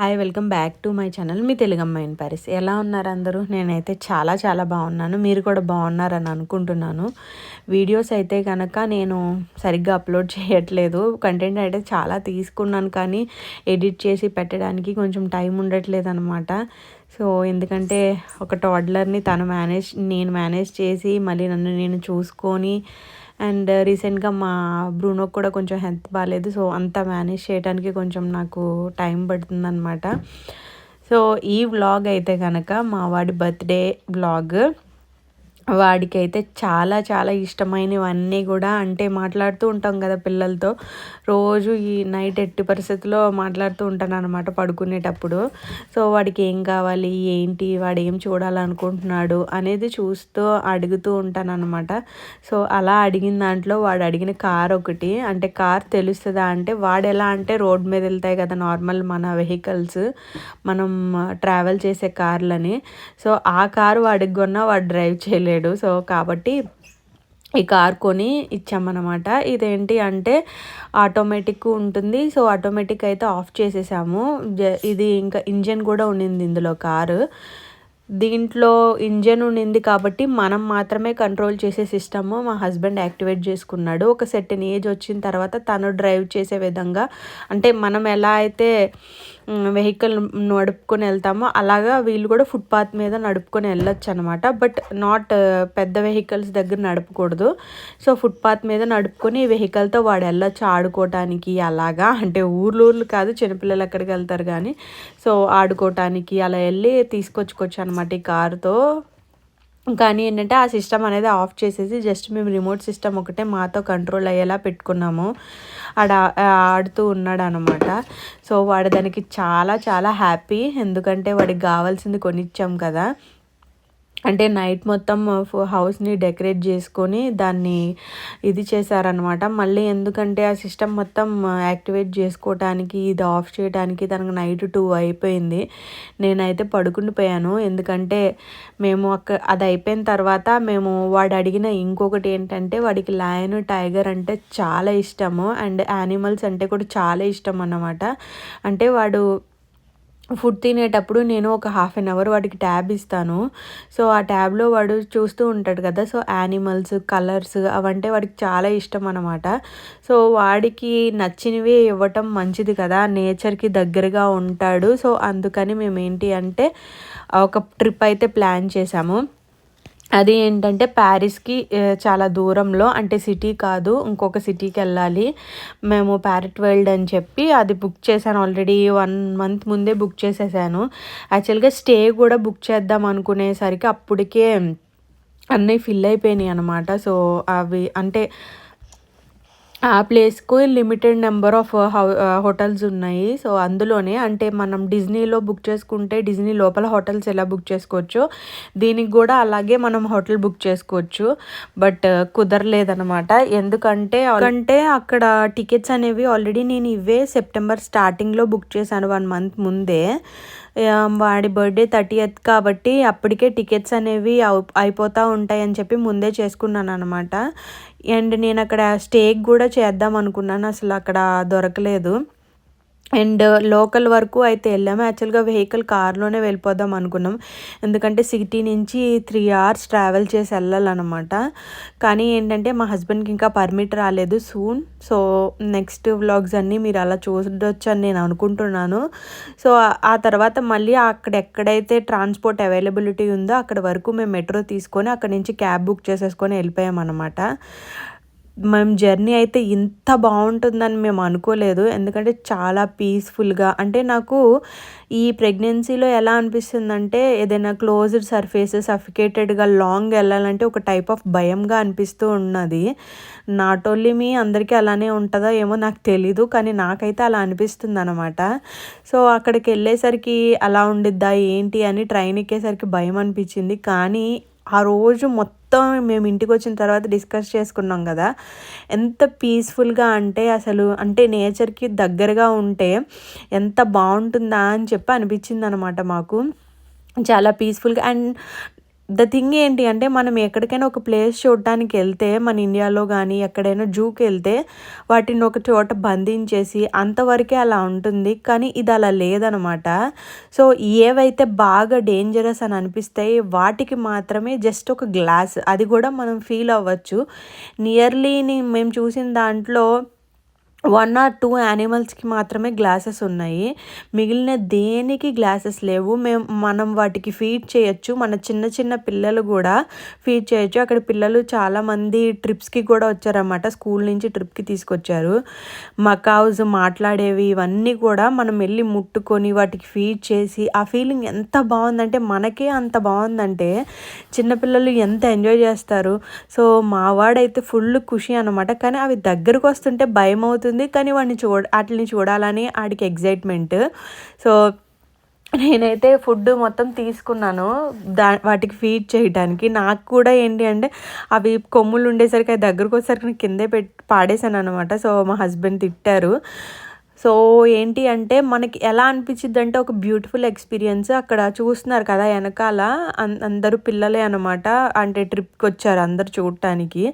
Hi welcome back to my channel. మీ తెలుగమ్మ in Paris. ఎలా ఉన్నారు అందరూ? నేనైతే చాలా చాలా బాగున్నాను. మీరు కూడా బాగున్నారని అనుకుంటున్నాను. వీడియోస్ అయితే కనుక నేను సరిగ్గా అప్లోడ్ చేయట్లేదు. కంటెంట్ అయితే చాలా తీసుకున్నాను కానీ ఎడిట్ చేసి పెట్టడానికి కొంచెం టైం ఉండట్లేదు అనమాట సో ఎందుకంటే ఒక టాడ్లర్ని తను మేనేజ్ నేను మేనేజ్ చేసి మళ్ళీ నన్ను నేను చూసుకొని అండ్ రీసెంట్గా మా బ్రూనోకి కూడా కొంచెం హెల్త్ బాగాలేదు సో అంతా మేనేజ్ చేయడానికి కొంచెం నాకు టైం పడుతుందన్నమాట. సో ఈ వ్లాగ్ అయితే కనుక మా వాడి బర్త్డే వ్లాగ్. వాడికైతే చాలా చాలా ఇష్టమైనవన్నీ కూడా అంటే మాట్లాడుతూ ఉంటాం కదా పిల్లలతో. రోజు ఈ నైట్ ఎట్టి పరిస్థితుల్లో మాట్లాడుతూ ఉంటాను అనమాట పడుకునేటప్పుడు. సో వాడికి ఏం కావాలి? ఏంటి? వాడు ఏం చూడాలనుకుంటున్నాడు? అనేది చూస్తూ అడుగుతూ ఉంటాను అనమాట సో అలా అడిగిన దాంట్లో వాడు అడిగిన కార్ ఒకటి అంటే కార్ తెలుస్తుందా అంటే వాడు ఎలా అంటే రోడ్ మీద వెళ్తాయి కదా నార్మల్ మన వెహికల్స్ మనం ట్రావెల్ చేసే కార్లని. సో ఆ కారు వాడికి కొన్నా వాడు డ్రైవ్ చేయలేడు. సో కాబట్టి ఈ కార్ కొని ఇచ్చామన్నమాట. ఇదేంటి అంటే ఆటోమేటిక్ ఉంటుంది. సో ఆటోమేటిక్ అయితే ఆఫ్ చేసేసాము. ఇది ఇంకా ఇంజన్ కూడా ఉండింది ఇందులో కారు. దీంట్లో ఇంజన్ ఉండింది కాబట్టి మనం మాత్రమే కంట్రోల్ చేసే సిస్టమ్ మా హస్బెండ్ యాక్టివేట్ చేసుకున్నాడు. ఒక సెట్టిన్ ఏజ్ వచ్చిన తర్వాత తను డ్రైవ్ చేసే విధంగా అంటే మనం ఎలా అయితే వెహికల్ నడుపుకొని వెళ్తామో అలాగా వీళ్ళు కూడా ఫుట్పాత్ మీద నడుపుకొని వెళ్ళొచ్చు అనమాట బట్ నాట్ uh, పెద్ద వెహికల్స్ దగ్గర నడపకూడదు. సో ఫుట్పాత్ మీద నడుపుకొని వెహికల్తో వాడు వెళ్ళొచ్చు ఆడుకోవటానికి అలాగా. అంటే ఊర్లు ఊర్లు కాదు చిన్నపిల్లలు ఎక్కడికి వెళ్తారు కానీ. సో ఆడుకోవటానికి అలా వెళ్ళి తీసుకొచ్చుకోవచ్చు అనమాట ఈ కారుతో. కానీ ఏంటంటే ఆ సిస్టమ్ అనేది ఆఫ్ చేసేసి జస్ట్ మేము రిమోట్ సిస్టమ్ ఒకటే మాతో కంట్రోల్ అయ్యేలా పెట్టుకున్నాము. ఆడ ఆడుతూ ఉన్నాడు అనమాట సో వాడు దానికి చాలా చాలా హ్యాపీ. ఎందుకంటే వాడికి కావాల్సింది కొనిచ్చాం కదా. అంటే నైట్ మొత్తం హౌస్ని డెకరేట్ చేసుకొని దాన్ని ఇది చేశారనమాట మళ్ళీ ఎందుకంటే ఆ సిస్టమ్ మొత్తం యాక్టివేట్ చేసుకోవటానికి ఇది ఆఫ్ చేయడానికి తనకు నైట్ టూ అయిపోయింది. నేనైతే పడుకుని పోయాను. ఎందుకంటే మేము అక్క అది అయిపోయిన తర్వాత మేము వాడు అడిగిన ఇంకొకటి ఏంటంటే వాడికి లయన్ టైగర్ అంటే చాలా ఇష్టము. అండ్ యానిమల్స్ అంటే కూడా చాలా ఇష్టం అన్నమాట. అంటే వాడు ఫుడ్ తినేటప్పుడు నేను ఒక హాఫ్ అన్ అవర్ వాడికి ట్యాబ్ ఇస్తాను. సో ఆ ట్యాబ్లో వాడు చూస్తూ ఉంటాడు కదా సో యానిమల్స్ కలర్స్ అవంటే వాడికి చాలా ఇష్టం అనమాట సో వాడికి నచ్చినవి ఇవ్వటం మంచిది కదా నేచర్కి దగ్గరగా ఉంటాడు. సో అందుకని మేము ఏంటి అంటే ఒక ట్రిప్ అయితే ప్లాన్ చేసాము అది ఏంటంటే ప్యారిస్కి చాలా దూరంలో అంటే సిటీ కాదు ఇంకొక సిటీకి వెళ్ళాలి. మేము ప్యారెట్ వరల్డ్ అని చెప్పి అది బుక్ చేశాను. ఆల్రెడీ వన్ మంత్ ముందే బుక్ చేసేసాను. యాక్చువల్గా స్టే కూడా బుక్ చేద్దాం అనుకునేసరికి అప్పటికే అన్నీ ఫిల్ అయిపోయినాయి అనమాట సో అవి అంటే ఆ ప్లేస్కు limited number of how hotels ఉన్నాయి. సో అందులోనే అంటే మనం డిజ్నీలో బుక్ చేసుకుంటే డిజ్నీ లోపల హోటల్స్ ఎలా బుక్ చేసుకోవచ్చు దీనికి కూడా అలాగే మనం హోటల్ బుక్ చేసుకోవచ్చు. బట్ కుదరలేదనమాట ఎందుకంటే అంటే అక్కడ టికెట్స్ అనేవి ఆల్రెడీ నేను ఇవే సెప్టెంబర్ స్టార్టింగ్లో బుక్ చేశాను వన్ మంత్ ముందే. వాడి బర్త్డే థర్టీయత్ కాబట్టి అప్పటికే టికెట్స్ అనేవి అయిపోతూ ఉంటాయి అని చెప్పి ముందే చేసుకున్నాను అనమాట అండ్ నేను అక్కడ స్టేక్ కూడా చేద్దాం అనుకున్నాను. అసలు అక్కడ దొరకలేదు. అండ్ లోకల్ వరకు అయితే వెళ్ళాము. యాక్చువల్గా వెహికల్ కార్లోనే వెళ్ళిపోదాం అనుకున్నాం. ఎందుకంటే సిటీ నుంచి త్రీ అవర్స్ ట్రావెల్ చేసి వెళ్ళాలన్నమాట. కానీ ఏంటంటే మా హస్బెండ్కి ఇంకా పర్మిట్ రాలేదు సూన్. సో నెక్స్ట్ వ్లాగ్స్ అన్నీ మీరు అలా చూడొచ్చు అని నేను అనుకుంటున్నాను. సో ఆ తర్వాత మళ్ళీ అక్కడ ఎక్కడైతే ట్రాన్స్పోర్ట్ అవైలబిలిటీ ఉందో అక్కడ వరకు మేము మెట్రో తీసుకొని అక్కడ నుంచి క్యాబ్ బుక్ చేసేసుకొని వెళ్ళిపోయామన్నమాట. మేము జర్నీ అయితే ఇంత బాగుంటుందని మేము అనుకోలేదు. ఎందుకంటే చాలా పీస్ఫుల్గా అంటే నాకు ఈ ప్రెగ్నెన్సీలో ఎలా అనిపిస్తుందంటే ఏదైనా క్లోజ్డ్ సర్ఫేసెస్ సఫికేటెడ్గా లాంగ్ వెళ్ళాలంటే ఒక టైప్ ఆఫ్ భయంగా అనిపిస్తూ ఉన్నది. నాట్ ఓన్లీ మీ అందరికీ అలానే ఉంటుందో ఏమో నాకు తెలీదు కానీ నాకైతే అలా అనిపిస్తుంది అనమాట సో అక్కడికి వెళ్ళేసరికి అలా ఉండిద్దా ఏంటి అని ట్రైన్ ఎక్కేసరికి భయం అనిపించింది. కానీ ఆ రోజు మొత్తం మేము ఇంటికి వచ్చిన తర్వాత డిస్కస్ చేసుకున్నాం కదా. ఎంత పీస్ఫుల్గా అంటే అసలు అంటే నేచర్కి దగ్గరగా ఉంటే ఎంత బాగుంటుందా అని చెప్పి అనిపించింది అనమాట మాకు. చాలా పీస్ఫుల్గా అండ్ ద థింగ్ ఏంటి అంటే మనం ఎక్కడికైనా ఒక ప్లేస్ చూడడానికి వెళ్తే మన ఇండియాలో కానీ ఎక్కడైనా జూకి వెళ్తే వాటిని ఒక చోట బంధించేసి అంతవరకే అలా ఉంటుంది. కానీ ఇది అలా లేదనమాట. సో ఏవైతే బాగా డేంజరస్ అని అనిపిస్తాయి వాటికి మాత్రమే జస్ట్ ఒక గ్లాస్. అది కూడా మనం ఫీల్ అవ్వచ్చు. నియర్లీని మేము చూసిన దాంట్లో వన్ ఆర్ టూ యానిమల్స్కి మాత్రమే గ్లాసెస్ ఉన్నాయి. మిగిలిన దేనికి గ్లాసెస్ లేవు. మేము మనం వాటికి ఫీడ్ చేయొచ్చు. మన చిన్న చిన్న పిల్లలు కూడా ఫీడ్ చేయొచ్చు. అక్కడ పిల్లలు చాలామంది ట్రిప్స్కి కూడా వచ్చారన్నమాట. స్కూల్ నుంచి ట్రిప్కి తీసుకొచ్చారు. మకావ్స్ మాట్లాడేవి ఇవన్నీ కూడా మనం వెళ్ళి ముట్టుకొని వాటికి ఫీడ్ చేసి ఆ ఫీలింగ్ ఎంత బాగుందంటే మనకే అంత బాగుందంటే చిన్నపిల్లలు ఎంత ఎంజాయ్ చేస్తారు. సో మావాడైతే ఫుల్ ఖుషి అనమాట కానీ అవి దగ్గరకు వస్తుంటే భయం అవుతుంది ఉంటుంది. కానీ వాడిని చూడ వాటిని చూడాలని ఆడికి ఎగ్జైట్మెంట్ సో నేనైతే ఫుడ్ మొత్తం తీసుకున్నాను. దా వాటికి ఫీడ్ చేయడానికి నాకు కూడా ఏంటి అంటే అవి కొమ్ములు ఉండేసరికి అది దగ్గరకు వచ్చేసరికి నేను కిందే పెట్టి పాడేశాను అనమాట సో మా హస్బెండ్ తిట్టారు. సో ఏంటి అంటే మనకి ఎలా అనిపించింది అంటే ఒక బ్యూటిఫుల్ ఎక్స్పీరియన్స్ అక్కడ చూస్తున్నారు కదా వెనకాల. అందరూ పిల్లలే అనమాట అంటే ట్రిప్కి వచ్చారు అందరు చూడటానికి.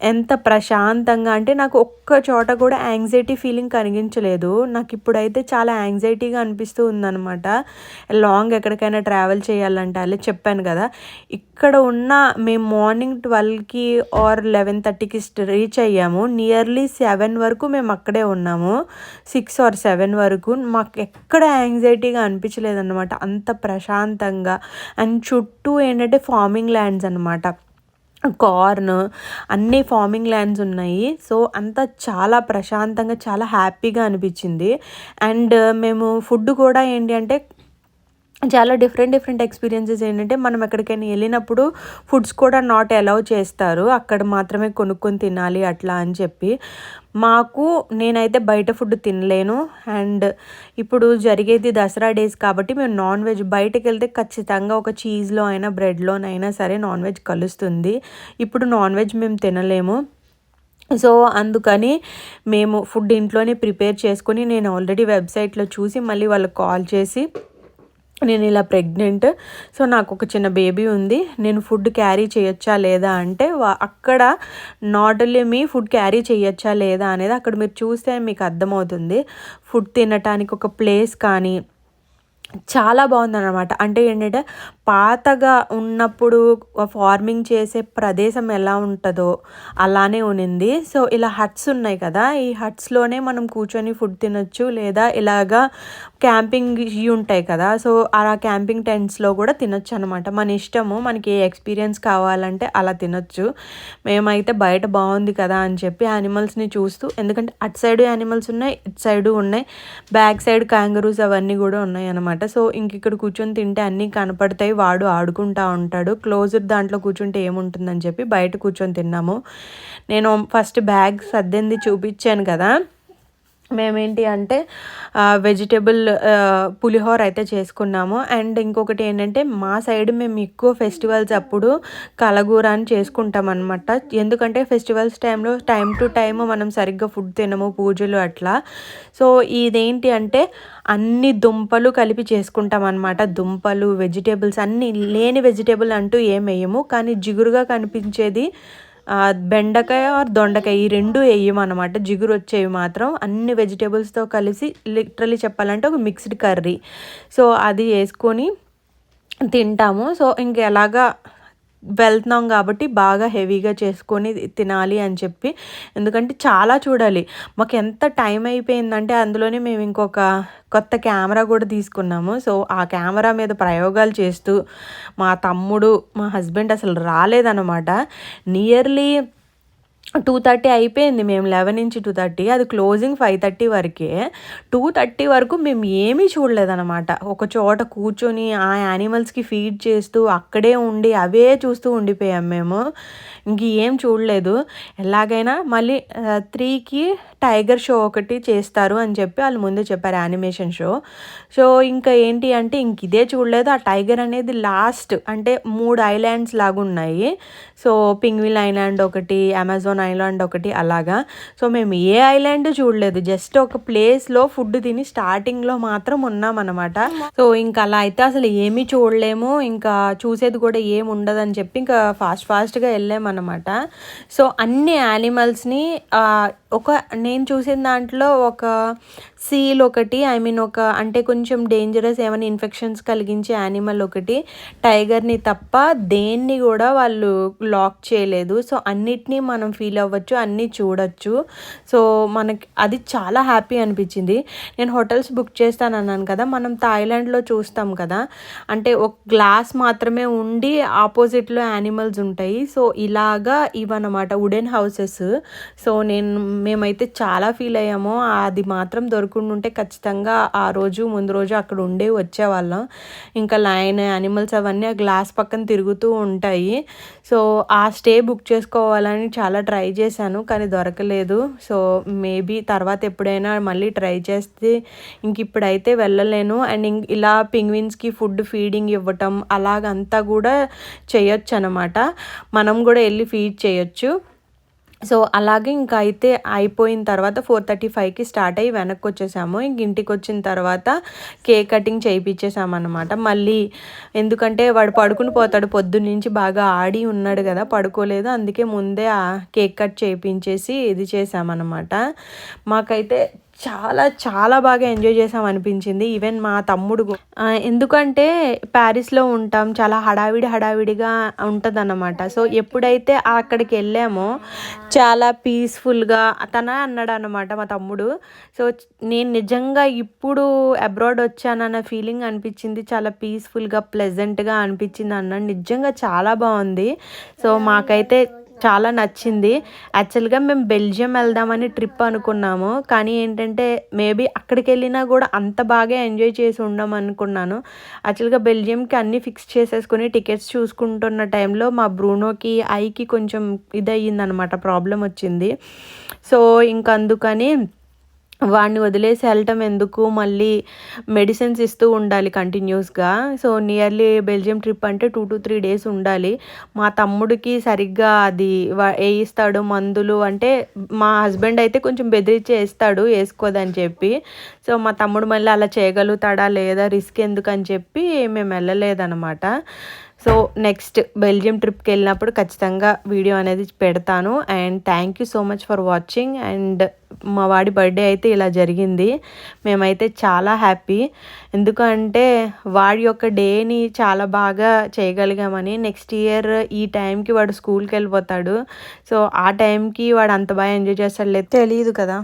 ఎంత ప్రశాంతంగా అంటే నాకు ఒక్క చోట కూడా యాంగ్జైటీ ఫీలింగ్ కలిగించలేదు నాకు ఇప్పుడైతే చాలా యాంగ్జైటీగా అనిపిస్తూ ఉందనమాట లాంగ్ ఎక్కడికైనా ట్రావెల్ చేయాలంటే అలా చెప్పాను కదా. ఇక్కడ ఉన్న మేము మార్నింగ్ ట్వెల్వ్కి ఆర్ లెవెన్ థర్టీకి రీచ్ అయ్యాము. నియర్లీ సెవెన్ వరకు మేము అక్కడే ఉన్నాము. సిక్స్ ఆర్ సెవెన్ వరకు. మాకు ఎక్కడ యాంగ్జైటీగా అనిపించలేదు అనమాట అంత ప్రశాంతంగా. అండ్ చుట్టూ ఏంటంటే ఫార్మింగ్ ల్యాండ్స్ అనమాట కార్న్ అన్ని ఫార్మింగ్ ల్యాండ్స్ ఉన్నాయి. సో అంతా చాలా ప్రశాంతంగా చాలా హ్యాపీగా అనిపించింది. అండ్ మేము ఫుడ్ కూడా ఏంటి అంటే చాలా డిఫరెంట్ డిఫరెంట్ ఎక్స్పీరియన్సెస్ ఏంటంటే మనం ఎక్కడికైనా వెళ్ళినప్పుడు ఫుడ్స్ కూడా నాట్ అలౌ చేస్తారు. అక్కడ మాత్రమే కొనుక్కొని తినాలి అట్లా అని చెప్పి. మాకు నేనైతే బయట ఫుడ్ తినలేను. అండ్ ఇప్పుడు జరిగేది దసరా డేస్ కాబట్టి మేము నాన్ వెజ్ బయటకు వెళ్తే ఖచ్చితంగా ఒక చీజ్లో అయినా బ్రెడ్లోనైనా సరే నాన్ వెజ్ కలుస్తుంది. ఇప్పుడు నాన్ వెజ్ మేము తినలేము. సో అందుకని మేము ఫుడ్ ఇంట్లోనే ప్రిపేర్ చేసుకొని నేను ఆల్రెడీ వెబ్సైట్లో చూసి మళ్ళీ వాళ్ళకి కాల్ చేసి నేను ఇలా ప్రెగ్నెంట్ సో నాకు ఒక చిన్న బేబీ ఉంది. నేను ఫుడ్ క్యారీ చేయొచ్చా లేదా అంటే అక్కడ నాట్ ఓన్లీ మీ ఫుడ్ క్యారీ చేయొచ్చా లేదా అనేది అక్కడ మీరు చూస్తే మీకు అర్థమవుతుంది. ఫుడ్ తినటానికి ఒక ప్లేస్ కానీ చాలా బాగుందన్నమాట. అంటే ఏంటంటే పాతగా ఉన్నప్పుడు ఫార్మింగ్ చేసే ప్రదేశం ఎలా ఉంటుందో అలానే ఉనింది సో ఇలా హట్స్ ఉన్నాయి కదా ఈ హట్స్లోనే మనం కూర్చొని ఫుడ్ తినొచ్చు లేదా ఇలాగా క్యాంపింగ్ ఉంటాయి కదా సో ఆ క్యాంపింగ్ టెంట్స్లో కూడా తినొచ్చు అనమాట మన ఇష్టము మనకి ఏ ఎక్స్పీరియన్స్ కావాలంటే అలా తినొచ్చు. మేమైతే బయట బాగుంది కదా అని చెప్పి యానిమల్స్ని చూస్తూ ఎందుకంటే అటు సైడ్ యానిమల్స్ ఉన్నాయి ఇటు సైడు ఉన్నాయి బ్యాక్ సైడ్ క్యాంగరూస్ అవన్నీ కూడా ఉన్నాయి అనమాట సో ఇంక ఇక్కడ కూర్చొని తింటే అన్నీ కనపడతాయి. వాడు ఆడుకుంటా ఉంటాడు. క్లోజ్డ్ దాంట్లో కూర్చుంటే ఏముంటుందని చెప్పి బయట కూర్చొని తిన్నాము. నేను ఫస్ట్ బ్యాగ్ సర్దింది చూపించాను కదా. మేమేంటి అంటే వెజిటేబుల్ పులిహోర అయితే చేసుకున్నాము. అండ్ ఇంకొకటి ఏంటంటే మా సైడ్ మేము ఎక్కువ ఫెస్టివల్స్ అప్పుడు కలగూర అని చేసుకుంటాం అనమాట ఎందుకంటే ఫెస్టివల్స్ టైంలో టైం టు టైం మనం సరిగ్గా ఫుడ్ తినము పూజలు అట్లా. సో ఇదేంటి అంటే అన్ని దుంపలు కలిపి చేసుకుంటాం అనమాట దుంపలు వెజిటేబుల్స్ అన్నీ లేని వెజిటేబుల్ అంటూ ఏం వేయము. కానీ జిగురుగా కనిపించేది బెండకాయ ఆర్ దొండకాయ ఈ రెండు వేయమన్నమాట. జిగురు వచ్చేవి మాత్రం. అన్ని వెజిటేబుల్స్తో కలిసి లిటరలీ చెప్పాలంటే ఒక మిక్స్డ్ కర్రీ సో అది వేసుకొని తింటాము. సో ఇంక ఎలాగా వెళ్తున్నాం కాబట్టి బాగా హెవీగా చేసుకొని తినాలి అని చెప్పి. ఎందుకంటే చాలా చూడాలి. మాకు ఎంత టైం అయిపోయిందంటే అందులోనే మేము ఇంకొక కొత్త కెమెరా కూడా తీసుకున్నాము. సో ఆ కెమెరా మీద ప్రయోగాలు చేస్తూ మా తమ్ముడు మా హస్బెండ్ అసలు రాలేదన్నమాట. నియర్లీ టూ థర్టీ అయిపోయింది. మేము లెవెన్ నుంచి టూ థర్టీ. అది క్లోజింగ్ ఫైవ్ థర్టీ వరకే. టూ థర్టీ వరకు మేము ఏమీ చూడలేదన్నమాట. ఒక చోట కూర్చొని ఆ యానిమల్స్కి ఫీడ్ చేస్తూ అక్కడే ఉండి అవే చూస్తూ ఉండిపోయాం మేము. ఇంక ఏం చూడలేదు. ఎలాగైనా మళ్ళీ త్రీకి టైగర్ షో ఒకటి చేస్తారు అని చెప్పి వాళ్ళు ముందే చెప్పారు యానిమేషన్ షో. సో ఇంకా ఏంటి అంటే ఇంక ఇదే చూడలేదు. ఆ టైగర్ అనేది లాస్ట్ అంటే మూడు ఐలాండ్స్ లాగా ఉన్నాయి. సో పింగ్విల్ ఐలాండ్ ఒకటి అమెజాన్ ఐలాండ్ ఒకటి అలాగా. సో మేము ఏ ఐలాండ్ చూడలేదు. జస్ట్ ఒక ప్లేస్లో ఫుడ్ తిని స్టార్టింగ్లో మాత్రం ఉన్నామన్నమాట. సో ఇంకా అలా అయితే అసలు ఏమీ చూడలేము. ఇంకా చూసేది కూడా ఏమి ఉండదని చెప్పి ఇంకా ఫాస్ట్ ఫాస్ట్గా వెళ్ళామన్నమాట. సో అన్ని యానిమల్స్ని ఒక నేను చూసిన దాంట్లో ఒక సీల్ ఒకటి ఐ మీన్ ఒక అంటే కొంచెం డేంజరస్ ఏమైనా ఇన్ఫెక్షన్స్ కలిగించే యానిమల్ ఒకటి టైగర్ని తప్ప దేన్ని కూడా వాళ్ళు లాక్ చేయలేదు. సో అన్నిటినీ మనం ఫీల్ అవ్వచ్చు అన్నీ చూడొచ్చు. సో మనకి అది చాలా హ్యాపీ అనిపించింది. నేను హోటల్స్ బుక్ చేస్తాను అన్నాను కదా మనం థాయిలాండ్లో చూస్తాం కదా అంటే ఒక గ్లాస్ మాత్రమే ఉండి ఆపోజిట్లో యానిమల్స్ ఉంటాయి. సో ఇలా లాగా ఇవన్నమాట వుడెన్ హౌసెస్ సో నేను మేమైతే చాలా ఫీల్ అయ్యాము. అది మాత్రం దొరకకుండా ఉంటే ఖచ్చితంగా ఆ రోజు ముందు రోజు అక్కడ ఉండే వచ్చేవాళ్ళం. ఇంకా లైన్ యానిమల్స్ అవన్నీ ఆ గ్లాస్ పక్కన తిరుగుతూ ఉంటాయి. సో ఆ స్టే బుక్ చేసుకోవాలని చాలా ట్రై చేశాను కానీ దొరకలేదు. సో మేబీ తర్వాత ఎప్పుడైనా మళ్ళీ ట్రై చేస్తే ఇంక ఇప్పుడైతే వెళ్ళలేను. అండ్ ఇలా పింగ్విన్స్కి ఫుడ్ ఫీడింగ్ ఇవ్వటం అలాగంతా కూడా చేయొచ్చు అనమాట మనం కూడా వెళ్ళి ఫీడ్ చేయొచ్చు. సో అలాగే ఇంకా అయితే అయిపోయిన తర్వాత ఫోర్ థర్టీ ఫైవ్కి స్టార్ట్ అయ్యి వెనక్కి వచ్చేసాము. ఇంక ఇంటికి వచ్చిన తర్వాత కేక్ కటింగ్ చేయించేసామన్నమాట మళ్ళీ ఎందుకంటే వాడు పడుకుని పోతాడు పొద్దున్నుంచి బాగా ఆడి ఉన్నాడు కదా పడుకోలేదు. అందుకే ముందే ఆ కేక్ కట్ చేయించేసి ఇది చేసామన్నమాట మాకైతే చాలా చాలా బాగా ఎంజాయ్ చేసాం అనిపించింది. ఈవెన్ మా తమ్ముడు ఎందుకంటే ప్యారిస్లో ఉంటాం. చాలా హడావిడి హడావిడిగా ఉంటుంది అన్నమాట సో ఎప్పుడైతే అక్కడికి వెళ్ళామో చాలా పీస్ఫుల్గా తన అన్నాడు అనమాట మా తమ్ముడు. సో నేను నిజంగా ఇప్పుడు అబ్రాడ్ వచ్చానన్న ఫీలింగ్ అనిపించింది. చాలా పీస్ఫుల్గా ప్లెజెంట్గా అనిపించింది అన్నాడు. నిజంగా చాలా బాగుంది. సో మాకైతే చాలా నచ్చింది. యాక్చువల్గా మేము బెల్జియం వెళ్దామని ట్రిప్ అనుకున్నాము. కానీ ఏంటంటే మేబీ అక్కడికి వెళ్ళినా కూడా అంత బాగా ఎంజాయ్ చేసి ఉండం అనుకున్నాను. యాక్చువల్గా బెల్జియంకి అన్నీ ఫిక్స్ చేసేసుకుని టికెట్స్ చూసుకుంటున్న టైంలో మా బ్రూనోకి ఐకి కొంచెం ఇది ప్రాబ్లం వచ్చింది సో ఇంకందుకని వాడిని వదిలేసి వెళ్ళటం ఎందుకు? మళ్ళీ మెడిసిన్స్ ఇస్తూ ఉండాలి కంటిన్యూస్గా సో నియర్లీ బెల్జియం ట్రిప్ అంటే టూ టు త్రీ డేస్ ఉండాలి. మా తమ్ముడికి సరిగ్గా అది వేయిస్తాడు మందులు అంటే మా హస్బెండ్ అయితే కొంచెం బెదిరించి వేస్తాడు వేసుకోదని చెప్పి. సో మా తమ్ముడు మళ్ళీ అలా చేయగలుగుతాడా లేదా? రిస్క్ ఎందుకు అని చెప్పి మేము వెళ్ళలేదన్నమాట. సో నెక్స్ట్ బెల్జియం ట్రిప్కి వెళ్ళినప్పుడు ఖచ్చితంగా వీడియో అనేది పెడతాను. And thank you so much for watching and మా వాడి బర్త్డే అయితే ఇలా జరిగింది. మేమైతే చాలా హ్యాపీ ఎందుకంటే వాడి యొక్క డేని చాలా బాగా చేయగలిగామని నెక్స్ట్ ఇయర్ ఈ టైంకి వాడు స్కూల్కి వెళ్ళిపోతాడు. సో ఆ టైంకి వాడు అంత బాగా ఎంజాయ్ చేస్తాడు లేదు తెలియదు కదా.